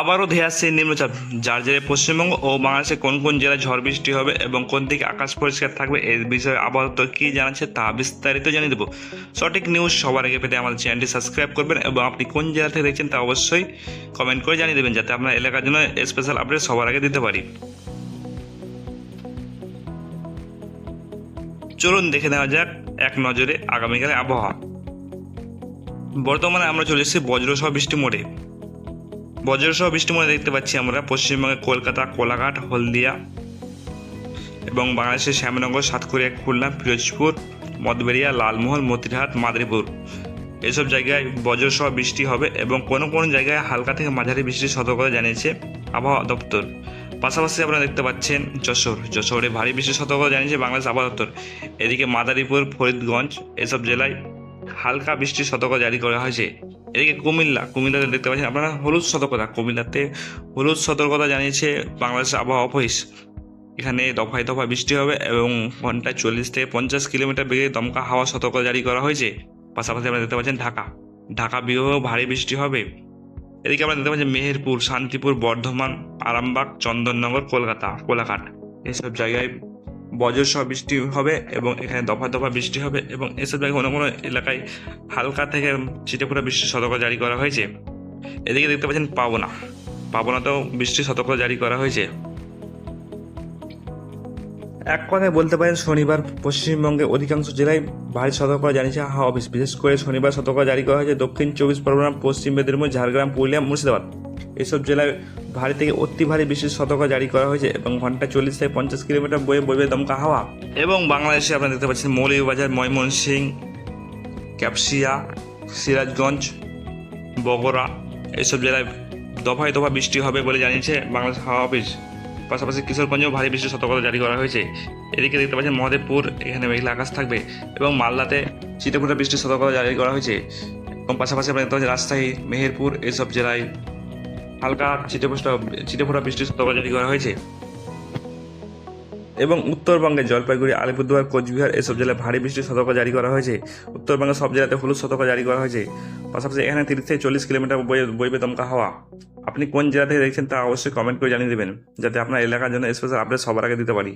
আবারও ধেয়ে আসছে নিম্নচাপ যার জেরে পশ্চিমবঙ্গ ও বাংলাদেশে কোন কোন জেলায় ঝড় বৃষ্টি হবে এবং কোন দিকে আকাশ পরিষ্কার থাকবে এর বিষয়ে দপ্তর কী জানাচ্ছে তা বিস্তারিত জানিয়ে দেবো। সঠিক নিউজ সবার আগে পেতে আমাদের চ্যানেলটি সাবস্ক্রাইব করবেন এবং আপনি কোন জেলা থেকে দেখছেন তা অবশ্যই কমেন্ট করে জানিয়ে দেবেন যাতে আপনার এলাকার জন্য স্পেশাল আপডেট সবার আগে দিতে পারি। চলুন দেখে নেওয়া যাক এক নজরে আগামীকালে আবহাওয়া। বর্তমানে আমরা চলে এসেছি বজ্রসহ বৃষ্টি মোড়ে। বজ্রসহ বৃষ্টি মোড়ে দেখতে পাচ্ছি আমরা পশ্চিমবঙ্গের কলকাতা, কোলাঘাট, হলদিয়া এবং বাংলাদেশের শ্যামনগর, সাতক্ষীরা, খুলনা, পিরোজপুর মদবেরিয়া লালমোহন, মতিরহাট, মাদারীপুর। এসব জায়গায় বজ্রসহ বৃষ্টি হবে এবং কোনো কোনো জায়গায় হালকা থেকে মাঝারি বৃষ্টির সতর্কতা জানিয়েছে আবহাওয়া দপ্তর। পাশাপাশি আপনারা দেখতে পাচ্ছেন যশোর। যশোরে ভারী বৃষ্টির সতর্কতা জানিয়েছে বাংলাদেশ আবহাওয়া দপ্তর। এদিকে মাদারীপুর, ফরিদগঞ্জ এসব জেলায় হালকা বৃষ্টির সতর্কতা জারি করা হয়েছে। এদিকে কুমিল্লা, কুমিল্লাতে দেখতে পাচ্ছেন আপনারা হলুদ সতর্কতা, কুমিল্লাতে হলুদ সতর্কতা জানিয়েছে বাংলাদেশ আবহাওয়া অফিস। এখানে দফায় দফায় বৃষ্টি হবে এবং ঘন্টায় চল্লিশ থেকে পঞ্চাশ কিলোমিটার বেগে দমকা হাওয়া সতর্কতা জারি করা হয়েছে। পাশাপাশি আপনারা দেখতে পাচ্ছেন ঢাকা ঢাকা বিভাগেও ভারী বৃষ্টি হবে। এদিকে আমরা দেখতে পাচ্ছি মেহেরপুর, শান্তিপুর, বর্ধমান, আরামবাগ, চন্দননগর, কলকাতা, কোলাঘাট। এইসব জায়গায় বজ্রসহ বৃষ্টি হবে এবং এখানে দফা দফা বৃষ্টি হবে এবং এসব কোনো কোনো এলাকায় হালকা থেকে ছিটেফোঁটা বৃষ্টির সতর্কতা জারি করা হয়েছে। এদিকে দেখতে পাচ্ছেন পাবনা। পাবনাতেও বৃষ্টির সতর্কতা জারি করা হয়েছে। এক কথায় বলতে পারেন, শনিবার পশ্চিমবঙ্গের অধিকাংশ জেলায় ভারী সতর্কতা জানিয়েছে হাওয়া অফিস। বিশেষ করে শনিবার সতর্কতা জারি করা হয়েছে দক্ষিণ চব্বিশ পরগনা, পশ্চিম মেদিনীপুর, ঝাড়গ্রাম, পুরুলিয়া, মুর্শিদাবাদ। এসব জেলায় ভারী থেকে অতি ভারী বৃষ্টির সতর্কতা জারি করা হয়েছে এবং ঘণ্টা চল্লিশ থেকে পঞ্চাশ কিলোমিটার বয়ে বইবে দমকা হাওয়া। এবং বাংলাদেশে আপনারা দেখতে পাচ্ছেন মৌলভীবাজার, ময়মনসিং, ক্যাপসিয়া, সিরাজগঞ্জ বগরা এইসব জেলায় দফায় দফা বৃষ্টি হবে বলে জানিয়েছে বাংলাদেশ হাওয়া অফিস। পাশাপাশি কিশোরগঞ্জেও ভারী বৃষ্টির সতর্কতা জারি করা হয়েছে। এদিকে দেখতে পাচ্ছেন মহাদেবপুর, এখানে মেঘলা আকাশ থাকবে এবং মালদাতে চিটেফোঁটা বৃষ্টির সতর্কতা জারি করা হয়েছে। এবং পাশাপাশি আপনারা দেখতে পাচ্ছেন রাজশাহী, মেহেরপুর এইসব জেলায় হালকা চিটেফোঁটা চিটেফোঁটা বৃষ্টির সতর্কতা জারি করা হয়েছে। এবং উত্তরবঙ্গে জলপাইগুড়ি, আলিপুরদুয়ার, কোচবিহার এসব জেলায় ভারী বৃষ্টির সতর্ক জারি করা হয়েছে। উত্তরবঙ্গের সব জেলাতে হলুদ সতর্ক জারি করা হয়েছে। পাশাপাশি এখানে তিরিশ থেকে চল্লিশ কিলোমিটার বইবে দমকা হাওয়া। আপনি কোন জেলা থেকে দেখছেন তা অবশ্যই কমেন্ট করে জানিয়ে দেবেন, যাতে আপনার এলাকার জন্য স্পেশাল আপডেট সবার আগে দিতে পারি।